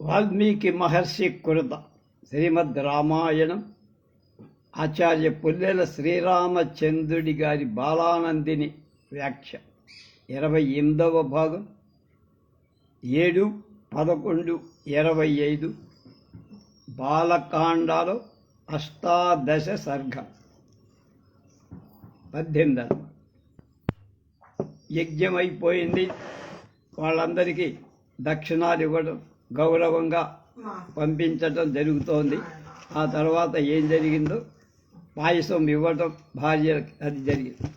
వాల్మీకి మహర్షి కృత శ్రీమద్ రామాయణం ఆచార్య పుల్లెల శ్రీరామచంద్రుడి గారి బాలానందిని వ్యాఖ్య ఇరవై ఎనిమిదవ భాగం ఏడు పదకొండు ఇరవై ఐదు బాలకాండాలో అష్టాదశ సర్గం పద్దెనిమిది యజ్ఞమైపోయింది వాళ్ళందరికీ దక్షిణాలు ఇవ్వడం గౌరవంగా పంపించటం జరుగుతోంది. ఆ తర్వాత ఏం జరిగిందో పాయసం ఇవ్వటం భార్య అది జరిగింది.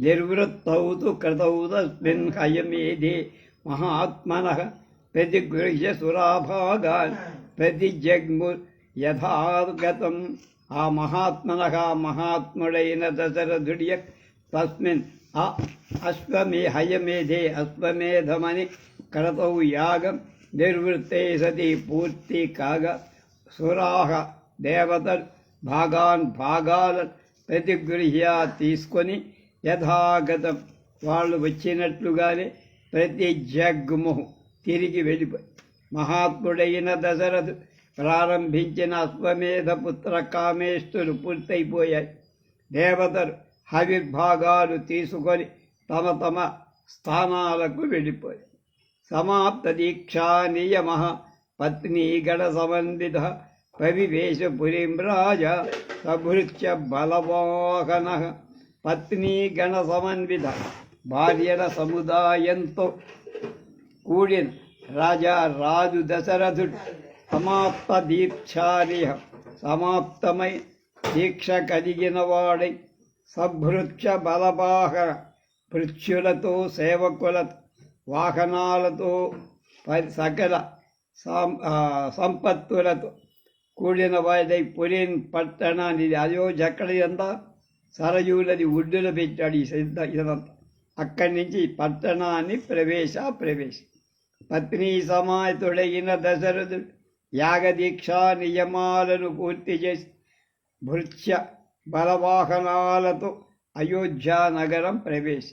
నిర్వృత్తౌతు కృతౌతస్మిన్ హయమేదే మహాత్మన ప్రతిగృహ్య సురాభాగాన్ ప్రతిజగ్ము యథాగతం. ఆ మహాత్మన మహాత్ముడైన దశరథుడియ తస్మిన్ ఆ అశ్వమే హయమేధే అశ్వమేధమని క్రతౌ యాగం నిర్వృత్తే సతి పూర్తి కాగా సురాహ దేవతలు భాగాన్ భాగాలను ప్రతిగృహ్య తీసుకొని యథాగతం వాళ్ళు వచ్చినట్లుగానే ప్రతి జగ్ముహు తిరిగి వెళ్ళిపోయి మహాత్ముడైన దశరథు ప్రారంభించిన అశ్వమేధ పుత్ర కామేష్టులు పూర్తయిపోయాయి. దేవతలు హవిర్భాగాలు తీసుకొని తమ తమ స్థానాలకు వెళ్ళిపోయాయి. సమాప్త దీక్షా నియమ. పత్ని గణ సమన్విత పవివేశ పురీం రాజ సభృత్య బలవాహన. పత్నీగణ సమన్విత భార్యల సముదాయంతో కూడిన రాజా రాజు దశరథుడు సమాప్త దీక్షారిహ సమాప్తమై దీక్ష కలిగిన వాడై సభృత్య బలవాహన పృచ్ఛులతో సేవకులతో వాహనాలతో సకల సం- సంపత్తులతో కూడిన వాడై పొలిన్ పట్టణాన్ని ఇది అయోధ్య ఎక్కడ ఒడ్డున పెట్టాడు ఈ సిద్ధ ఇదంతా. అక్కడి నుంచి పట్టణాన్ని ప్రవేశ ప్రవేశ. పత్ని సమాహితుడైన దశరథుడు యాగదీక్షా నియమాలను పూర్తి చేసి భృత్య బలవాహనాలతో అయోధ్య నగరం ప్రవేశ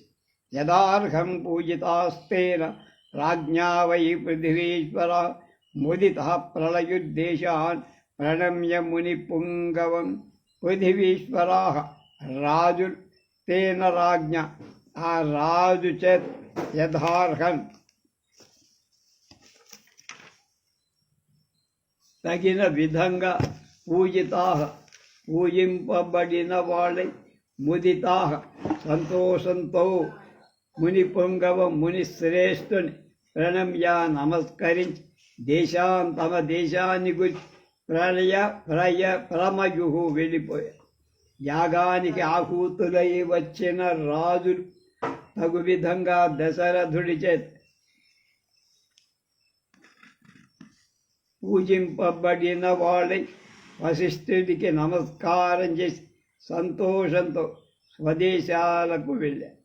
యదార్హం పూజితాస్తేన రాజ్ఞా వై పృథివీశ్వర ముదిత ప్రళయుద్దేశాన్ ప్రణమ్య ముని పుంగవం పృథివీశ్వరా రాజు తేన రాజ్ఞ ఆ రాజు చేత యథార్హం తగిన విధంగా పూజితా పూజింపబడిన వాళ్ళై ముదితా సంతోషంతో ముని పొంగవ ముని శ్రేష్ఠుని ప్రణమ్య నమస్కరించి దేశాం తమ దేశాన్ని గురించి ప్రళయ ప్రయ ప్రమయుహు వెళ్ళిపోయారు. యాగానికి ఆహూతులై వచ్చిన రాజులు తగు విధంగా దశరథుడి చేత పూజింపబడిన వాళ్ళై వశిష్ఠుడికి నమస్కారం చేసి సంతోషంతో స్వదేశాలకు వెళ్ళారు.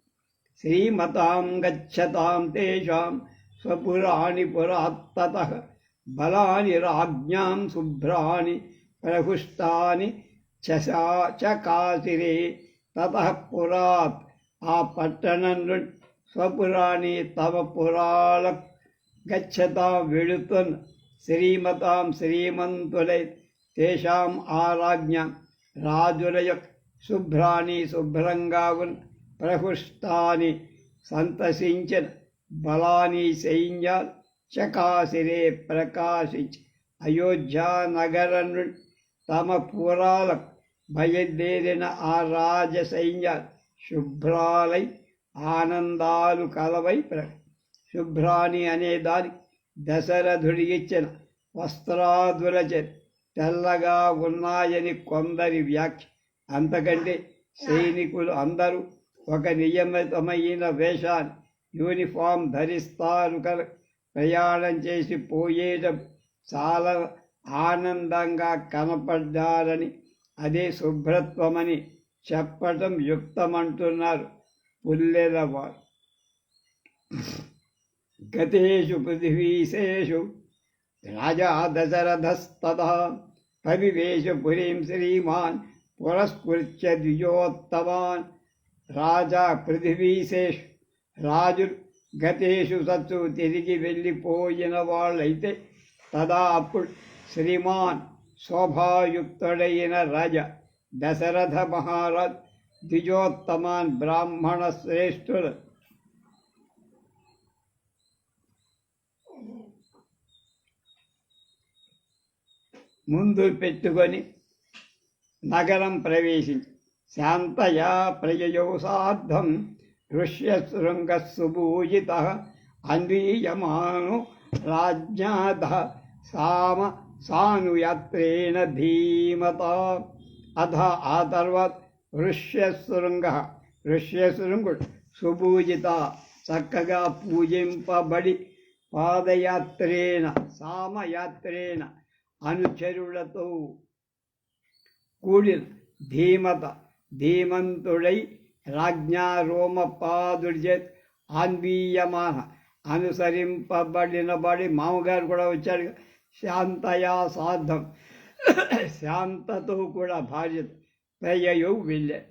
శ్రీమతాం గచ్చతాం తేషాం స్వపురాణి పురాత్తత బలాని రాజ్ఞాం శుభ్రాణి ప్రహుష్టాని చశా చకాసిరే తత పురాత్ ఆ పట్టణం నుండి స్వపురాణి తమ పురాల గచ్చతాం వెళుతున్న శ్రీమతాం శ్రీమంతులై తేషాం ఆరాజ్ఞ రాజుల యొక్క శుభ్రాణి శుభ్రంగా ఉన్న ప్రహుష్టాని సంతసించిన బలాని సైన్యాలు చకాసిరే ప్రకాశించి అయోధ్య నగరం నుండి తమ పురాలకు బయలుదేరిన ఆ రాజ సైన్యాలు శుభ్రాలై ఆనందాలు కలవై ప్ర శుభ్రాని అనే దానికి దశరథుడి ఇచ్చిన. వస్త్రాదులచే తెల్లగా ఉన్నాయని కొందరి వ్యాఖ్య. అంతకంటే సైనికులు అందరూ ఒక నియమితమైన వేషాన్ని యూనిఫామ్ ధరిస్తారు ప్రయాణం చేసి పోయేట చాలా ఆనందంగా కనపడ్డారని అదే శుభ్రత్వమని చెప్పటం యుక్తమంటున్నారు పుల్లెల వారు. గతేషు పృథివీశేషు రాజా దశరథస్తద పవివేశ పురీం శ్రీమాన్ పురస్కృత్య ద్విజోత్తమాన్ రాజా పృథివీశేషు రాజు గతేషు సత్తు తిరిగి వెళ్ళిపోయిన వాళ్ళైతే తదా అప్పుడు శ్రీమాన్ శోభాయుక్తుడైన రాజ దశరథ మహారాజ్ ద్విజోత్తమాన్ బ్రాహ్మణ శ్రేష్ఠుడు. ముందు పెట్టుకొని నగరం ప్రవేశించి శాంతయా ప్రయయో సార్ధం ఋష్యశృంగసుభూజిత అన్వీయమాను రాజ్ఞాద సామ సానుయాత్రేణ ధీమత అధ ఆ తర్వాత ఋష్యశృంగ ఋష్యశృంగుడు సుభూజిత చక్కగా పూజింపబడి పాదయాత్రేణ సామయాత్రేణ అనుచరులతో కూడిన ధీమత ధీమంతుడై రాజ్ఞా రోమపాదుడి ఆన్వీయమాన అనుసరింపబడినబడి మామగారు కూడా వచ్చాడు శాంతయా సాధం. శాంతతో కూడా భార్య ప్రయయు వెళ్ళే.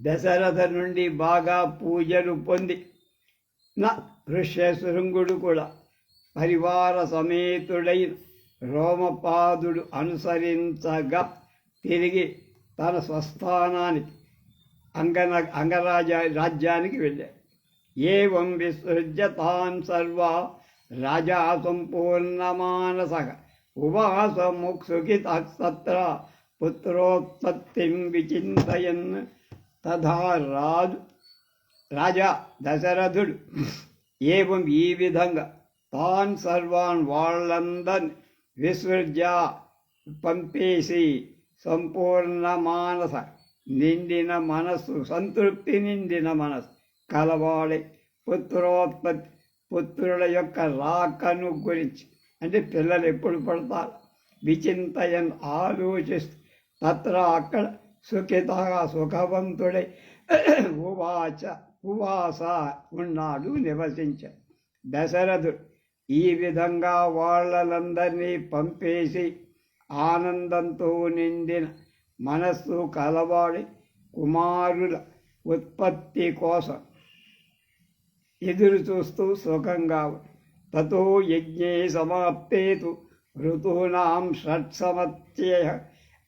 దశరథ నుండి బాగా పూజలు పొంది నా ఋష్యశృంగుడు కూడా పరివార సమేతుడైన రోమపాదుడు అనుసరించగా తిరిగి తన స్వస్థానానికి అంగన అంగరాజ రాజ్యానికి వెళ్ళాడు. ఏం విసృజ్య తాన్ సర్వ రాజా సంపూర్ణమానస ఉవాస ముక్సుఖిత సత్ర పుత్రోత్పత్తిం విచింతయన్ తథా రాజు రాజా దశరథుడు. ఏం ఈ విధంగా? తాన్ సర్వాన్ వాళ్ళందరిని విసృజ్య పంపేసి సంపూర్ణ మానస నిండిన మనస్సు సంతృప్తి నిండిన మనస్సు కలవాడే పుత్రోత్పత్తి పుత్రుల యొక్క రాకను గురించి. అంటే పిల్లలు ఎప్పుడు పడతారు? విచింతయన్ ఆలోచిస్తూ. తత్ర అక్కడ సుఖిత సుఖవంతుడై ఉవాచ ఉవాస ఉన్నాడు నివసించాడు దశరథుడు ఈ విధంగా వాళ్ళందరినీ పంపేసి ఆనందంతో నిండిన మనస్సు కలవాడి కుమారుల ఉత్పత్తి కోసం ఎదురు చూస్తూ సుఖంగా తతో యజ్ఞే సమాప్తేతు. ఋతూనాం షట్సమత్యయ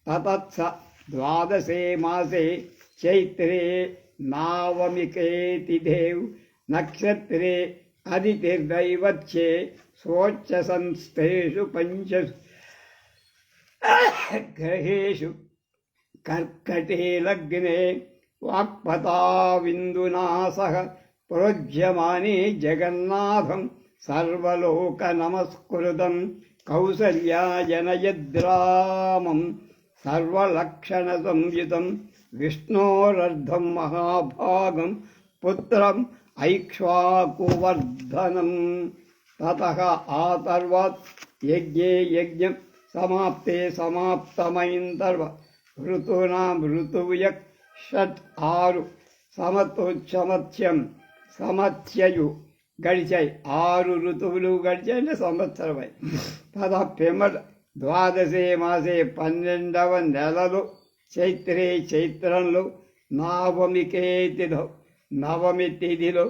తతత్స ద్వాదశే మాసే చైత్రే నావమికేతి దేవ్ నక్షత్రే అదితిర్దైవత్యే స్వోచ్చ సంస్థేషు పంచసు గ్రహేషు కర్కటే లగ్నే వాక్పతావిందునా సహ ప్రోజ్యమానే జగన్నాథం సర్వలోక నమస్కృతం కౌసల్యాజనయద్రామం సర్వలక్షణ సంయుతం విష్ణోరర్ధం మహాభాగం పుత్రం ఐక్ష్వాకువర్ధనం. తత ఆ తర్వాత యజ్ఞే యజ్ఞం సమాప్తే సమాప్తమైన తర్వాత ఋతునాం ఋతువు యక్ షట్ ఆరు సమతోత్సమత్యం సమత్యయు గడిచాయి ఆరు ఋతువులు గడిచాయి అంటే సంవత్సరమై తద పిమ్మట ద్వాదశే మాసే పన్నెండవ నెలలు చైత్రే చైత్రంలో నవమికే తిథో నవమి తిథిలో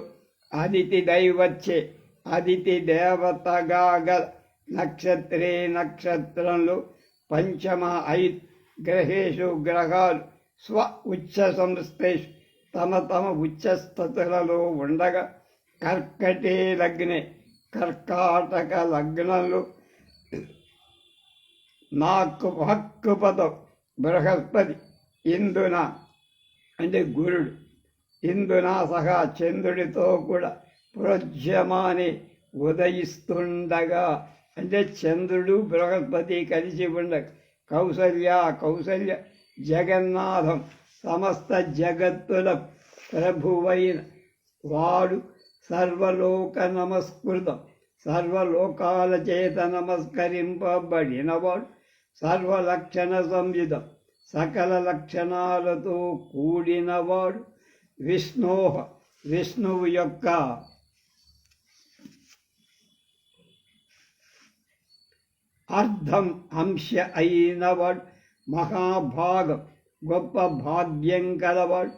అదితి దైవచ్చే అదితి దేవతగా గల నక్షత్రే నక్షత్రంలో పంచమ ఐదు గ్రహేషు గ్రహాలు స్వ ఉచ్చ సంస్థేషు తమ తమ ఉచ్చస్థతులలో ఉండగా కర్కటే లగ్నే కర్కాటక లగ్నంలో నాకు హక్కు పదం బృహస్పతి ఇందున అంటే గురుడు ఇందున సహా చంద్రుడితో కూడా ప్రోజ్యమాని ఉదయిస్తుండగా అంటే చంద్రుడు బృహస్పతి కలిసి ఉండగా కౌసల్య కౌసల్య జగన్నాథం సమస్త జగత్తుల ప్రభువైన వాడు సర్వలోక నమస్కృతం. సర్వలోకాల చేత నమస్కరింపబడినవాడు సర్వలక్షణ సంయుతం సకల లక్షణాలతో కూడినవాడు విష్ణోహ విష్ణువు యొక్క అర్థం అంశ అయినవాడు మహాభాగం గొప్ప భాగ్యం కలవాడు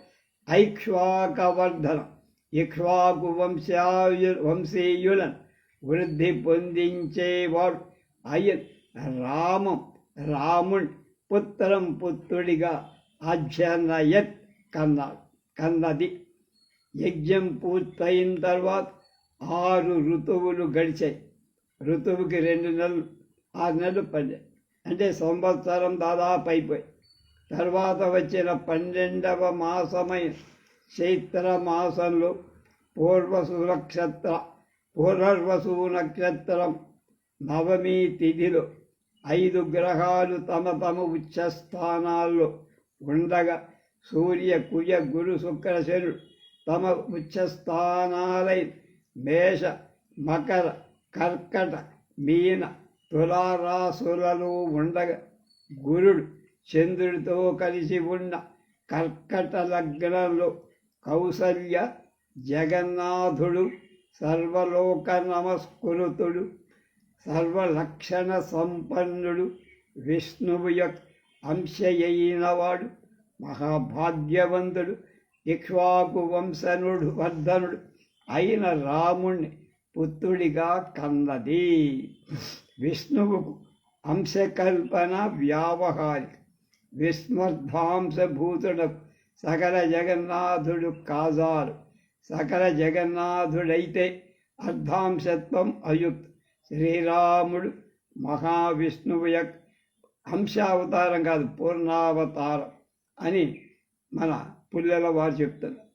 ఐక్ష్వాకవర్ధనం ఇక్ష్వాకు వంశాయు వంశీయులను వృద్ధి పొందించేవాడు అయ్య రామం రాముణ్ పుత్రం పుత్రుడిగా అధ్యనయత్ కన్నాడు కన్నది. యజ్ఞం పూర్తయిన తర్వాత ఆరు ఋతువులు గడిచాయి. ఋతువుకి రెండు నెలలు. ఆరు నెలలు పడ్డాయి అంటే సంవత్సరం దాదాపు అయిపోయి తర్వాత వచ్చిన పన్నెండవ మాసమైన చైత్ర మాసంలో పూర్వసు నక్షత్ర పూర్వసు నక్షత్రం నవమి తిథిలో ఐదు గ్రహాలు తమ తమ ఉచ్చస్థానాల్లో ఉండగా సూర్య కుయ గురు శుక్ర శనుడు తమ ఉచ్చస్థానాలై మేష మకర కర్కట మీన తులారాసులలో ఉండగా గురుడు చంద్రుడితో కలిసి ఉన్న కర్కట లగ్నంలో కౌసల్య జగన్నాథుడు సర్వలోక నమస్కృతుడు సర్వలక్షణ సంపన్నుడు విష్ణువు యొక్క అంశయైనవాడు మహాభాగ్యవంతుడు ఇక్ష్వాకు వంశనుడు వర్ధనుడు అయిన రాముణ్ణి పుత్రుడిగా కన్నది. విష్ణువుకు అంశకల్పన వ్యావహారి. విస్మర్థాంశభూతుడకు సకల జగన్నాథుడు కాజారు సకల జగన్నాథుడైతే అర్ధాంశత్వం అయుక్త శ్రీరాముడు మహావిష్ణువు యొక్క అంశావతారం కాదు పూర్ణావతారం అని మన పుల్లెల వారు చెప్తున్నారు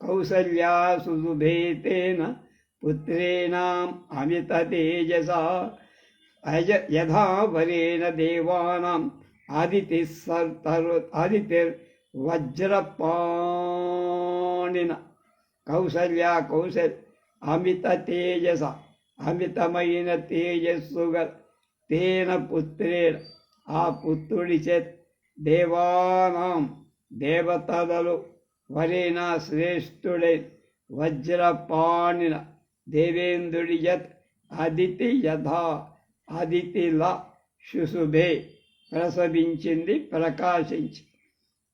కౌసల్యా సుభేతేన పుత్రేణాం అమిత తేజస అజ యథా వరేణ దేవానాం ఆదితి సర్తరు ఆదిత్యర్ వజ్రపాణిన కౌసల్య కౌశల్ అమిత తేజస అమితమైన తేజస్సు తేన పుత్రేణ ఆ పుత్రుడి చేత దేవానాం దేవతలు వరేణ శ్రేష్ఠుడై వజ్రపాణిన దేవేంద్రుడి యత్ అదితి యథా అదితిలా శుశుభే ప్రసవించింది ప్రకాశించి.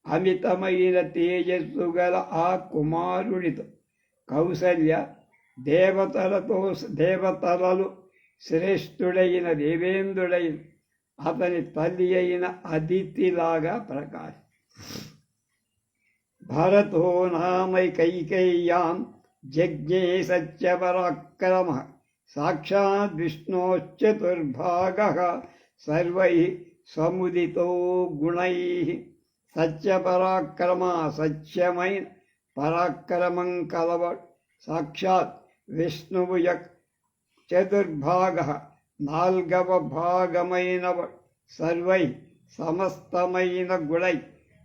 అమితమైన తేజస్సు గల ఆ కుమారుడితో కౌసల్య దేవతలతో దేవతలలు శ్రేష్ఠుడైన దేవేంద్రుడైన అతని తల్లి అయిన అదితిలాగా ప్రకాశ. భరతో నామైకైకేయ్యాం జజ్ఞే సత్యపరాక్రమ. సాక్షాత్ విష్ణోశ్చతుర్భాగ సర్వై సముదితో గుణై సత్యపరాక్రమ సత్యమైన పరాక్రమం కలవాడు సాక్షాత్ విష్ణువు యొక్క చతుర్భాగ నాల్గవ భాగమైనవాడు సర్వై సమస్తమైన గుణై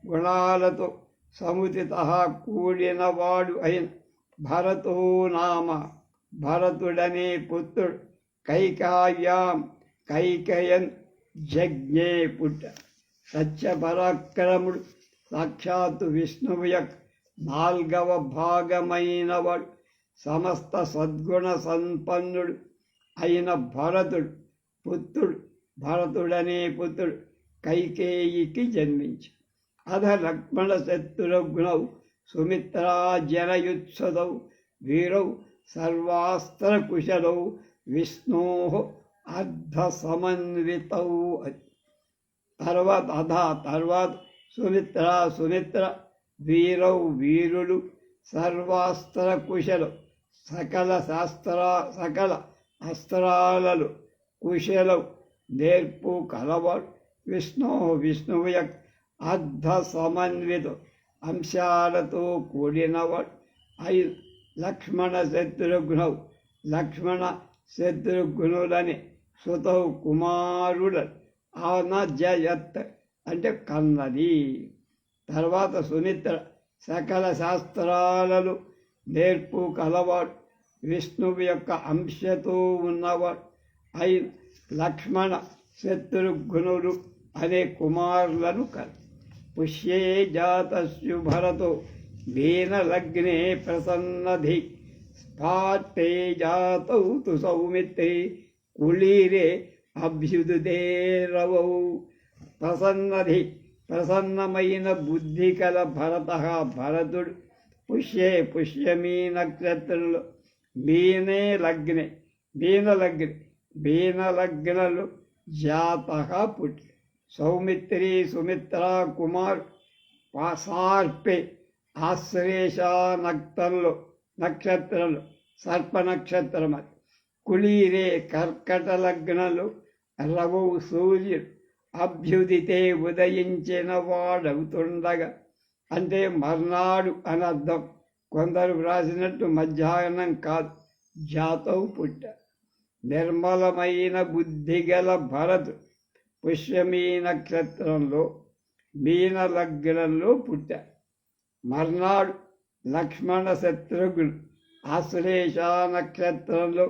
గుణాలతో సముదిత కూడినవాడు అయిన భరతో నామ భరతుడనే పుత్రుడు. కైకాయాం కైకయన్ జజ్ఞే పుట్ట. సత్యపరాక్రముడు. సాక్షాత్తు విష్ణువు యొక్క నాల్గవ భాగమైనవాడు. సమస్త సద్గుణ సంపన్నుడు అయిన భరతుడు. పుత్రుడు. భరతుడనే పుత్రుడు. కైకేయికి జన్మించి. అధ లక్ష్మణ శత్రుఘ్నౌ సుమిత్రా జనయుత్సదౌ వీరౌ సర్వాస్త్రకుశలౌ విష్ణో అర్ధ సమన్వితౌ తర్వాత అధ తర్వాత సుమిత్ర సుమిత్ర వీరౌ వీరుడు సర్వాస్త్ర కుశలు సకల శాస్త్ర సకల అస్త్రాలలు కుశలు. నేర్పు కలవాడు విష్ణు విష్ణువు యొక్క అర్ధ సమన్విత అంశాలతో కూడినవాడు ఐదు లక్ష్మణ శత్రుఘ్నౌ లక్ష్మణ శత్రుఘ్నులని సుతౌ కుమారుడు ఆనజయత్ అంటే కన్నది. తర్వాత సుమిత్ర సకల శాస్త్రాలలో నేర్పు కలవాడు. విష్ణువు యొక్క అంశతో ఉన్నవాడు. అయిన లక్ష్మణ శత్రుఘ్నుడు అనే కుమారులను కల. పుష్యే జాతస్యు భరతో లగ్నే ప్రసన్నధి స్ఫాటే జాతౌ తు సౌమిత్రే కుళీరే అభ్యుదుదే రవౌ ప్రసన్నధి ప్రసన్నమైన బుద్ధి కల భరత భరతుడు పుష్యే పుష్యమీ నక్షత్రంలో మీనే లగ్నే మీన లగ్న మీన లగ్నలు జాత పుట్టి సౌమిత్రి సుమిత్ర కుమార్ సార్పే ఆశ్లేష నక్తలు నక్షత్రాలు సర్ప నక్షత్రం అది కుళీరే కర్కట లగ్నలు రవు సూర్యుడు అభ్యుదితే ఉదయించిన వాడవుతుండగా. అంటే మర్నాడు అని అర్థం కొందరు వ్రాసినట్టు మధ్యాహ్నం కాదు జాతవు పుట్ట. నిర్మలమైన బుద్ధిగల భరతు పుష్యమీ నక్షత్రంలో మీన లగ్నంలో పుట్టారు మర్నాడు లక్ష్మణ శత్రుఘ్నుడు ఆశ్లేష నక్షత్రంలో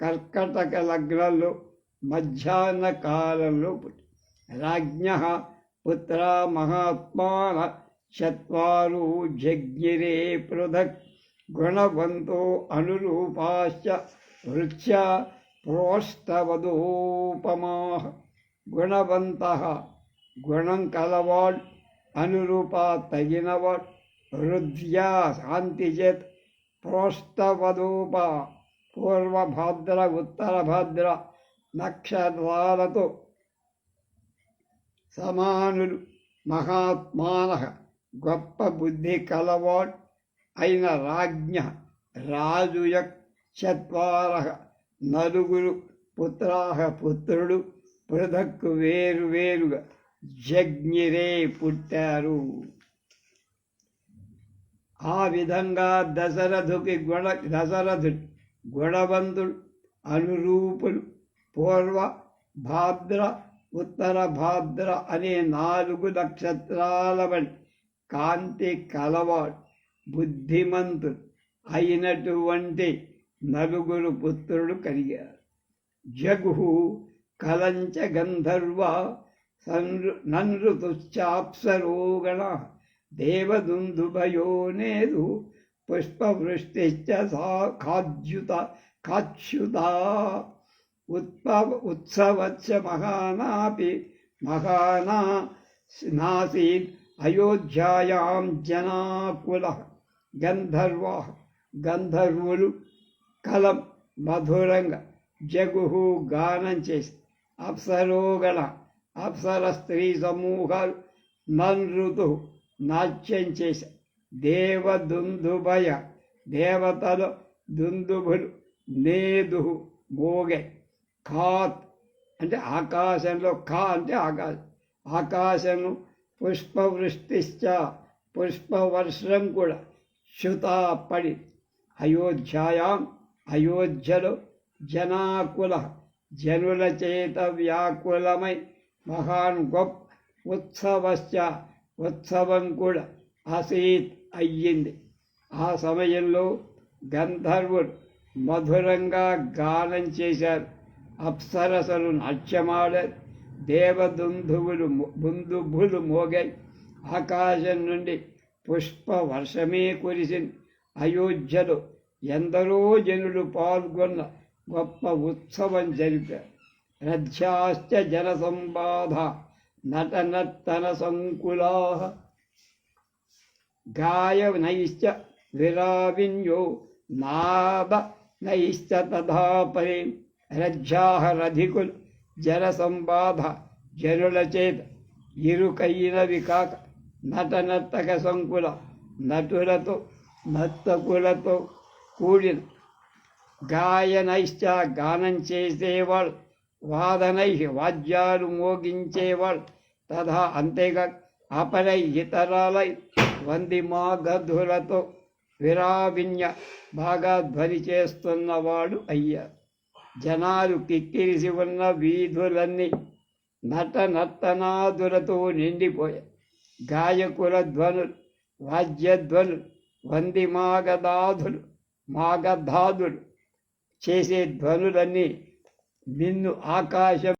కర్కటక లగ్నంలో మధ్యాహ్న కాలంలో పుట్టి రాజ్ఞ పుత్ర మహాత్మాన చత్వారు జజ్ఞిరే పృథక్ గుణవంతో అనురూపాశ్చ వృక్ష ప్రోష్టవదోపమా గుణవంత గుణం కలవాడు అనురూప తగినవాడు. హృద్యా శాంతి చేత్ పూర్వభద్ర పూర్వభాద్ర ఉత్తరభాద్ర నక్షత్రాలతో సమానులు మహాత్మాన గొప్ప బుద్ధి కలవాడు అయిన రాజ్ఞ రాజు చత్వార నలుగురు పుత్రాహ పుత్రుడు పృథక్కు వేరు వేరుగా జజ్ఞిరే పుట్టారు ఆ విధంగా దశరథుకి గుణ దశరథుడు గుణవంతుడు అనురూపుడు పూర్వ భాద్ర ఉత్తర భాద్ర అనే నాలుగు నక్షత్రాల వంటి కాంతి కలవాడు బుద్ధిమంతుడు అయినటువంటి నలుగురు పుత్రుడు కలిగారు. జగు కలంచ గంధర్వ నన్ను దేవదుందుభయో నేదు పుష్పవృష్టిశ్చ సా ఖాద్యుత కాచ్యుత ఉత్పవ ఉత్సవచ్చ మహానాపి మహానా నాసీద్ అయోధ్యాయాం జనాకుల గంధర్వ గంధర్వులు కలం మధురంగా జగుహు గానం చేసి అప్సరోగణ అప్సర స్త్రీ సమూహాలు నన్ ఋతు నాట్యం చేసి దేవదుందుభయ దేవతలు దుందుభులు నేదు మోగే ఖాత్ అంటే ఆకాశంలో ఖా అంటే ఆకాశం ఆకాశము పుష్పవృష్టిశ్చ పుష్పవర్షం కూడా శుతా పడి అయోధ్యాయాం అయోధ్యలో జనాకుల జనుల చేత వ్యాకులమై మహాన్ గొప్ప ఉత్సవశ్చ ఉత్సవం కూడా అసీత్ అయ్యింది. ఆ సమయంలో గంధర్వుడు మధురంగా గానం చేశారు. అప్సరసలు నాట్యమాడారు. దేవదుంధువులు బుందుభులు మోగాయి. ఆకాశం నుండి పుష్ప వర్షమే కురిసింది. అయోధ్యలో ఎందరో జనులు పాల్గొన్న గొప్ప ఉత్సవం జరిపారు. రథ్యాశ్చ జన సంబాధ నటనత్తన సంకులా గాయనైశ్చ విరావిన్యో నాద నైశ్చ తథా పరి రజ్జాహ రధికులు జన సంబాధ జనుల చేత నటనర్తక సంకుల నటులతో నర్తకులతో కూడిన గాయనైశ్చ గానం చేసేవాళ్ళు వాదనై వాద్యాలు మోగించేవాళ్ళు తథా అంతేగా అపరై ఇతరాలై వంది మాగధులతో విరావిన్య బాగా ధ్వని చేస్తున్నవాడు అయ్యారు జనాలు కిక్కిరిసి ఉన్న వీధులన్నీ నట నర్తనాదులతో నిండిపోయాయి గాయకుల ధ్వనులు వాద్యధ్వనులు వంది మాగదాధులు మాగధాదులు చేసే ధ్వనులన్నీ నిన్ను ఆకాశం